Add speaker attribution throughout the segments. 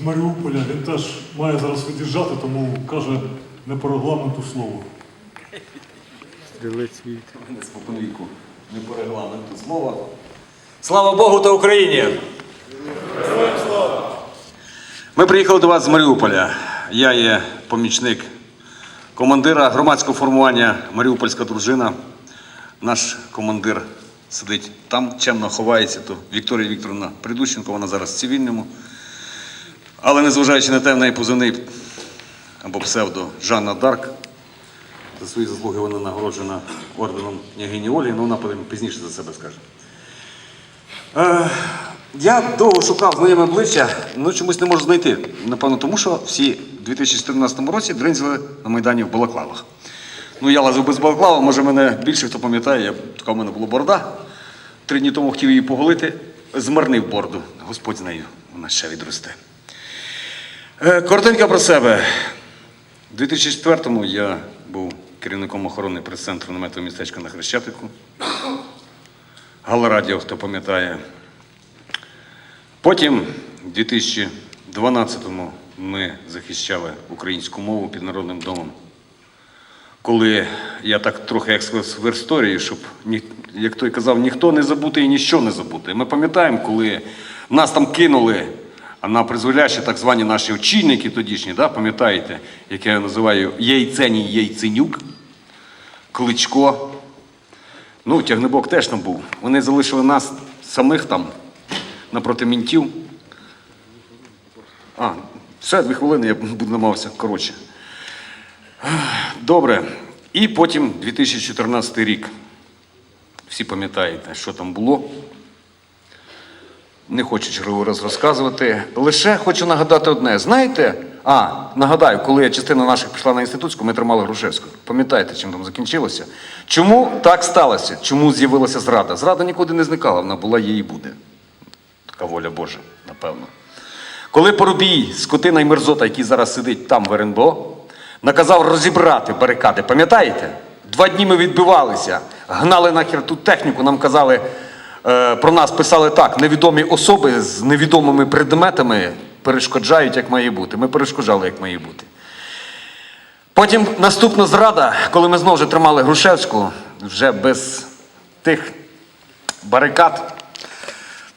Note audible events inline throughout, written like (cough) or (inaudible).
Speaker 1: з Маріуполя. Він теж має зараз від'їжджати, тому каже не по регламенту слово.
Speaker 2: Стрілець від.
Speaker 3: Не споконвіку, не по регламенту слова. Слава Богу та Україні! Ми приїхали до вас з Маріуполя. Я є помічник командира громадського формування Маріупольська дружина. Наш командир сидить там, чемно ховається, то Вікторія Вікторовна Придущенко, вона зараз в цивільному. Але незважаючи на те, в неї позивний або псевдо Жанна Дарк. За свої заслуги вона нагороджена орденом княгині Олі, ну вона пізніше за себе скаже. Е, я довго шукав знайоме обличчя, ну чомусь не можу знайти. Напевно, тому що всі в 2014 році дринзили на Майдані в Балаклавах. Ну, я лазив без Балаклава, може мене більше хто пам'ятає, я, така в мене була борода. Три дні тому хотів її поголити, змарнив бороду. Господь з нею, вона ще відросте. Е, Коротенько про себе. У 2004-му я був керівником охорони прес-центру наметового містечка на Хрещатику. Галарадіо, хто пам'ятає. Потім, у 2012-му, ми захищали українську мову під Народним домом. Коли я так трохи екскурс в історію, щоб, як той казав, ніхто не забути і ніщо не забути. Ми пам'ятаємо, коли нас там кинули на призволяще так звані наші очільники тодішні, да, пам'ятаєте, як я називаю Яйценій Яйценюк, Кличко. Ну, Тягнебок теж там був. Вони залишили нас самих там напроти мінтів. А, все, дві хвилини, я буду намагався коротше. Добре. І потім 2014 рік. Всі пам'ятаєте, що там було. Не хочу черговий раз розказувати. Лише хочу нагадати одне. Знаєте, а, нагадаю, коли частина наших пішла на інститутську, ми тримали Грушевську. Пам'ятаєте, чим там закінчилося? Чому так сталося? Чому з'явилася зрада? Зрада нікуди не зникала, вона була є і буде. Така воля Божа, напевно. Коли Порубій, скотина і мерзота, який зараз сидить там в РНБО, наказав розібрати барикади, пам'ятаєте? Два дні ми відбивалися, гнали нахер ту техніку, нам казали, про нас писали так: невідомі особи з невідомими предметами перешкоджають, як має бути. Ми перешкоджали, як має бути. Потім наступна зрада, коли ми знову ж тримали Грушевську, вже без тих барикад.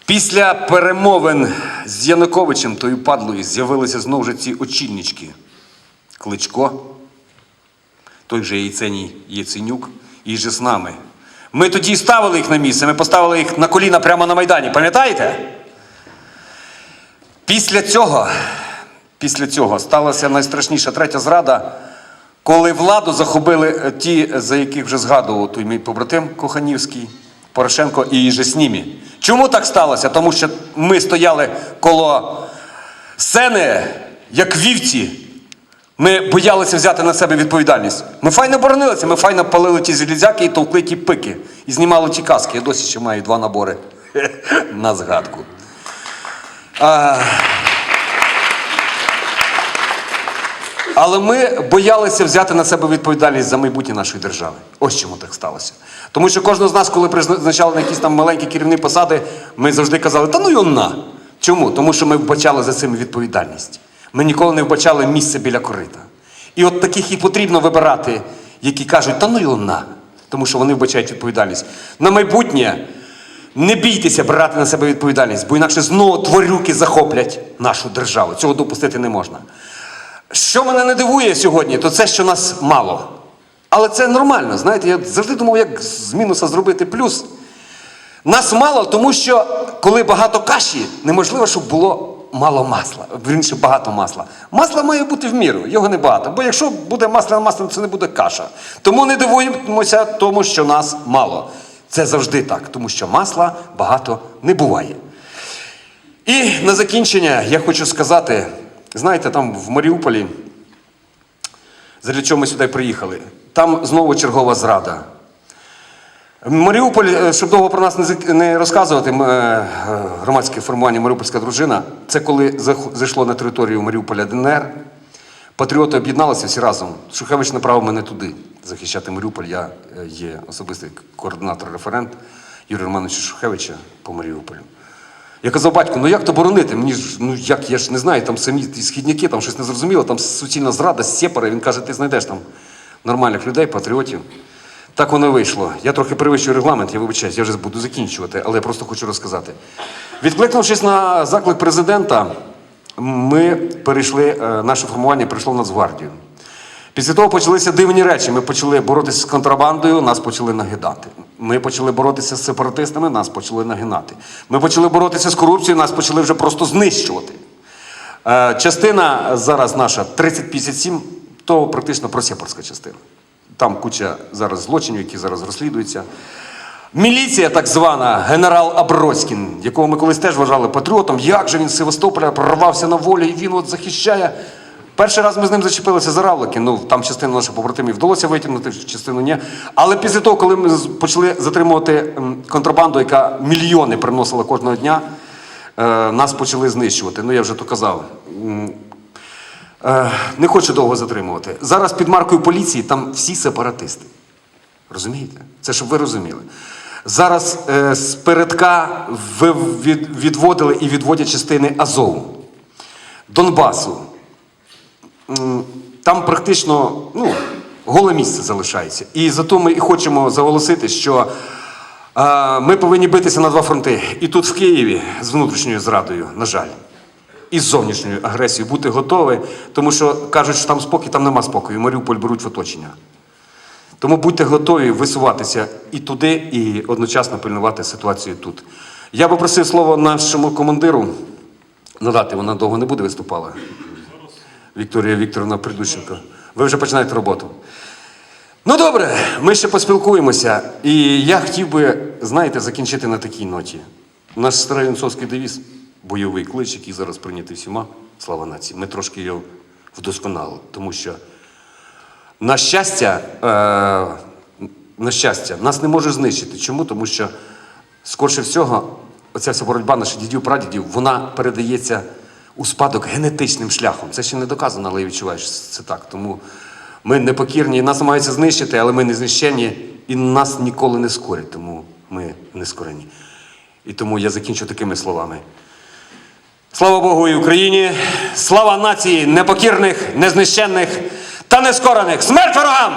Speaker 3: Після перемовин з Януковичем, тою падлою, з'явилися знову ж ці очільнички. Кличко, той же Яйценій Яценюк і же з нами. Ми тоді ставили їх на місце, ми поставили їх на коліна прямо на Майдані, пам'ятаєте? Після цього, після цього сталася найстрашніша третя зрада, коли владу захопили е, ті, за яких вже згадував той мій побратим Коханівський, Порошенко і же з ними. Чому так сталося? Тому що ми стояли коло сцени, як вівці. Ми боялися взяти на себе відповідальність. Ми файно боронилися, ми файно палили ті залізяки і товкли ті пики. І знімали ті каски. Я досі ще маю два набори (laughs) на згадку. А... Але ми боялися взяти на себе відповідальність за майбутнє нашої держави. Ось чому так сталося. Тому що кожного з нас, коли призначали на якісь там маленькі керівні посади, ми завжди казали, та ну й на. Чому? Тому що ми вбачали за цим відповідальність. Ми ніколи не вбачали місце біля корита. І от таких і потрібно вибирати, які кажуть, та ну й на. Тому що вони вбачають відповідальність. На майбутнє не бійтеся брати на себе відповідальність, бо інакше знову тварюки захоплять нашу державу. Цього допустити не можна. Що мене не дивує сьогодні, то це, що нас мало. Але це нормально. Знаєте, я завжди думав, як з мінуса зробити плюс. Нас мало, тому що коли багато каші, неможливо, щоб було мало масла. Вірніше, багато масла. Масла має бути в міру, його не багато. Бо якщо буде масло на масло, це не буде каша. Тому не дивуємося тому, що нас мало. Це завжди так, тому що масла багато не буває. І на закінчення я хочу сказати: знаєте, там в Маріуполі, для чого ми сюди приїхали, там знову чергова зрада. Маріуполь, е, щоб довго про нас не розказувати, е, громадське формування Маріупольська дружина, це коли зайшло на територію Маріуполя ДНР. Патріоти об'єдналися всі разом. Шухевич направив мене туди захищати Маріуполь. Я е, є особистий координатор-референт Юрія Романовича Шухевича по Маріуполю. Я казав, батько, ну як то боронити? Мені ж, ну як, я ж не знаю, там самі східняки, там щось не зрозуміло, там суцільна зрада, сєпари. Він каже, ти знайдеш там нормальних людей, патріотів. Так воно вийшло. Я трохи перевищую регламент, я вибачаюсь, я вже буду закінчувати, але я просто хочу розказати. Відкликнувшись на заклик президента, ми перейшли, е, наше формування прийшло в Нацгвардію. Після того почалися дивні речі. Ми почали боротися з контрабандою, нас почали нагидати. Ми почали боротися з сепаратистами, нас почали нагинати. Ми почали боротися з корупцією, нас почали вже просто знищувати. Е, Частина зараз наша 3057, то практично просепарська частина. Там куча зараз злочинів, які зараз розслідуються. Міліція, так звана, генерал Аброськін, якого ми колись теж вважали патріотом, як же він з Севастополя прорвався на волю, і він от захищає. Перший раз ми з ним зачепилися за равлики. Ну там частину наших побратимів вдалося витягнути, частину ні. Але після того, коли ми почали затримувати контрабанду, яка мільйони приносила кожного дня, е, нас почали знищувати. Ну я вже то казав. Е, не хочу довго затримувати. Зараз під маркою поліції там всі сепаратисти. Розумієте? Це щоб ви розуміли. Зараз е, з передка відводили і відводять частини Азову, Донбасу. Там практично ну, голе місце залишається. І зато ми і хочемо заголосити, що е, ми повинні битися на два фронти. І тут в Києві з внутрішньою зрадою, на жаль і з зовнішньою агресією бути готові, тому що кажуть, що там спокій, там нема спокою. Маріуполь беруть в оточення. Тому будьте готові висуватися і туди, і одночасно пильнувати ситуацію тут. Я би просив слово нашому командиру надати, вона довго не буде виступала. Вікторія Вікторовна Придущенко. Ви вже починаєте роботу. Ну добре, ми ще поспілкуємося. І я хотів би, знаєте, закінчити на такій ноті. Наш старий девіз, бойовий клич, який зараз прийнятий всіма, слава нації, ми трошки його вдосконалили, тому що на щастя, е, на щастя, нас не може знищити. Чому? Тому що, скорше всього, оця вся боротьба наших дідів, прадідів, вона передається у спадок генетичним шляхом. Це ще не доказано, але я відчуваю, що це так. Тому ми непокірні, нас намагаються знищити, але ми не знищені, і нас ніколи не скорять, тому ми не скорені. І тому я закінчу такими словами. Слава Богу і Україні! Слава нації непокірних, незнищенних та нескорених! Смерть ворогам!